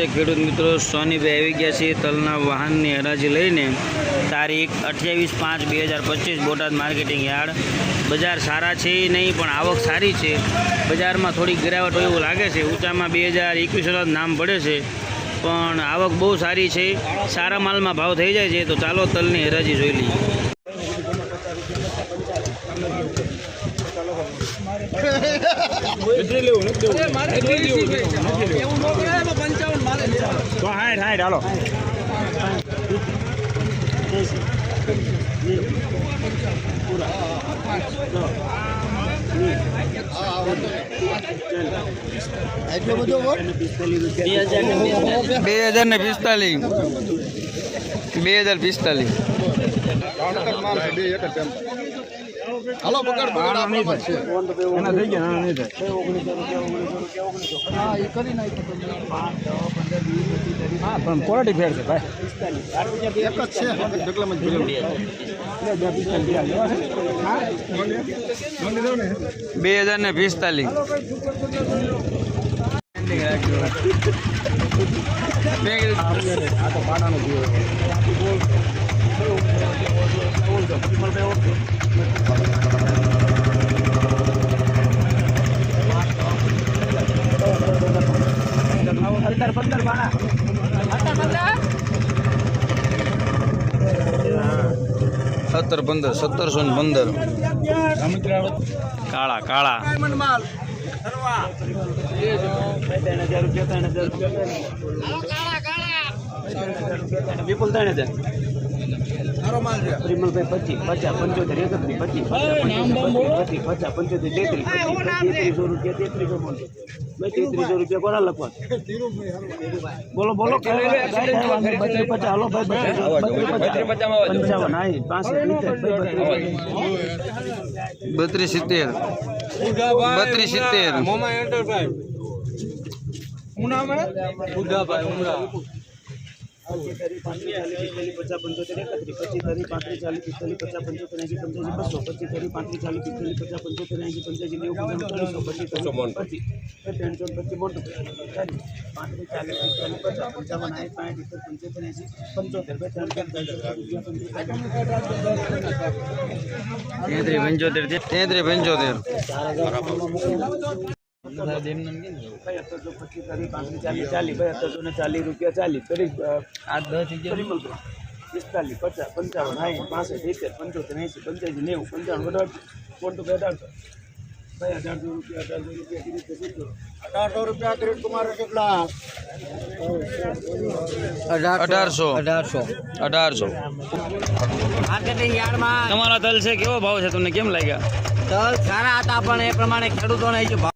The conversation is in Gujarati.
નમસ્તે ખેડૂત મિત્રો સોનીભાઈ આવી ગયા છે તલના વાહનની હરાજી લઈને. તારીખ અઠ્યાવીસ પાંચ બે હજાર પચીસ બોટાદ માર્કેટિંગ યાર્ડ. બજાર સારા છે નહીં પણ આવક સારી છે. બજારમાં થોડીક ગિરાવટ હોય એવું લાગે છે. ઊંચામાં બે હજાર એકવીસ નામ પડે છે. પણ આવક બહુ સારી છે. સારા માલમાં ભાવ થઈ જાય છે તો ચાલો તલની હરાજી જોઈ લઈએ. તો હાઈટ હાઈટ હાલો. બે હજાર ને પિસ્તાલીસ. બે હજાર પિસ્તાલીસ. હાલો પકડ પકડ એના થઈ ગયા ના નહીં થાય. હા એ કરી નાખ્યું. હા પણ ક્વોલિટી ફેર છે ભાઈ. એક જ છે ઢગલામાં જ બે હજાર ને પિસ્તાલીસ. સત્તર પંદર? સત્તરસો ને પંદર. કાળા કાળા. વિપુલ ત્રણ હજાર પચીસ પચાસ પંચોતેર એકત્રીસ પચીસ પચીસ પચાસ પંચોતેર તેત્રીસ તેત્રીસો રૂપિયા તેત્રીસો બોલો. ભાઈ તેત્રીસો રૂપિયા કોના લખવા. બોલો બોલો બત્રીસ પચાસ. હાલો ભાઈ પંચાવન હા બત્રીસ સિત્તેર. બત્રીસ સિત્તેર. એકત્રીસ પચીસ તારીખ પાંત્રીસ ચાલીસ પિસ્તાલીસ પચાસ પંચોતેર એંસી પંચ્યાસી બસો પચીસ તારીખ પાંત્રીસ ચાલીસ પિસ્તાલીસ પચાસ પંચોતેર એંસી પંચ્યાસી નેવું ત્રણસો પચીસ પચીસ ત્રણસો પચીસ મોટું પાંત્રીસ ચાલીસ પિસ્તાલીસ પચાસ પંચાવન સાઠ પાંઠ સિત્તેર પંચોતેર એંસી પંચોતેર બે ત્રણ ચાર તેત્રીસ પંચોતેર તેત્રીસ પંચોતેર પચીસ તારીખ પાંત્રીસ ચાલીસ ચાલીસ ભાઈ અત્યારસો ને ચાલીસ રૂપિયા ચાલીસ કરી આ દસ પિસ્તાલીસ પચાસ પંચાવન સાઠ પાસઠ સિત્તેર પંચોતેર એંસી પંચ્યાસી નેવું પંચાવન અઢારસો મોટું બે અઢારસો ભાઈ અઢારસો રૂપિયા અઢારસો રૂપિયા ત્રીસ સિત્તેર અઢારસો રૂપિયા કિરીટ કુમાર કેટલા અઢારસો અઢારસો અઢારસો માર્કેટિંગ યાર્ડમાં તમારા તલ છે કેવો ભાવ છે તમને કેમ લાગ્યા તલ સારા હતા પણ એ પ્રમાણે ખેડૂતોને જે ભાવ